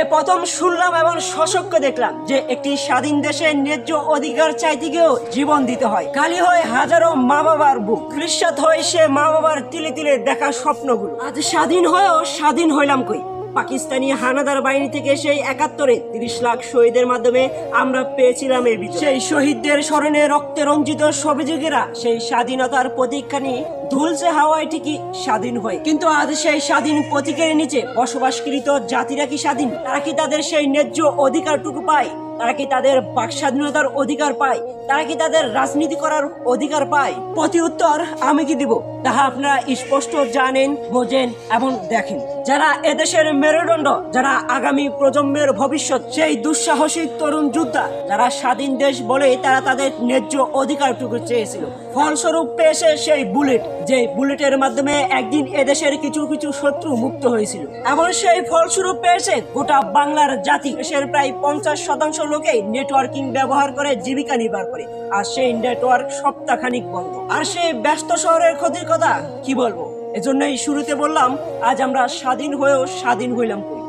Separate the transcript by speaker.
Speaker 1: এ প্রথম শুনলাম এবং সশক্য দেখলাম যে একটি স্বাধীন দেশে ন্যায্য অধিকার চাইতে গিয়েও জীবন দিতে হয়। কালি হয় হাজারো মা বাবার বুক। কৃষাত হয় সে মা বাবার তিলে তিলে দেখা স্বপ্নগুলো। আজ স্বাধীন হয়েও স্বাধীন হইলাম কই? পাকিস্তানি হানাদার বাহিনী থেকে সেই একাত্তরে তিরিশ লাখ শহীদের মাধ্যমে আমরা পেয়েছিলাম এই সেই শহীদদের স্মরণে রক্তে রঞ্জিত সবিযোগীরা সেই স্বাধীনতার প্রতীক্ষানি ধুলছে হাওয়ায় ঠিকই স্বাধীন হয়। কিন্তু আজ সেই স্বাধীন প্রতীকের নিচে বসবাসকৃত জাতিরা কি স্বাধীন? তারা কি তাদের সেই ন্যায্য অধিকারটুকু পায়? তারা কি তাদের বাক স্বাধীনতার অধিকার পায়? তারা কি তাদের রাজনীতি করার অধিকার পায়? প্রতি উত্তর আমি কি দিব? তাহা আপনারা স্পষ্ট জানেন, বোঝেন এবং দেখেন। যারা এদেশের মেরুদণ্ড, যারা আগামী প্রজন্মের ভবিষ্যৎ, সেই দুঃসাহসী তরুণ যোদ্ধা, যারা স্বাধীন দেশ বলে তারা তাদের ন্যায্য অধিকারটুকু চেয়েছিল। ফলস্বরূপ পেয়েছে সেই বুলেট। যে বুলেটের মাধ্যমে একদিন এদেশের কিছু কিছু শত্রু মুক্ত হয়েছিল। এমন সেই ফলস্বরূপ পেয়েছে গোটা বাংলার জাতি। দেশের প্রায় পঞ্চাশ শতাংশ লোকেই নেটওয়ার্কিং ব্যবহার করে জীবিকা নির্বাহ করে। আর সেই নেটওয়ার্ক সপ্তাহখানিক বন্ধ। আর সেই ব্যস্ত শহরের ক্ষতির কথা কি বলব? এজন্যই শুরুতে বললাম, আজ আমরা স্বাধীন হয়েও স্বাধীন হইলাম।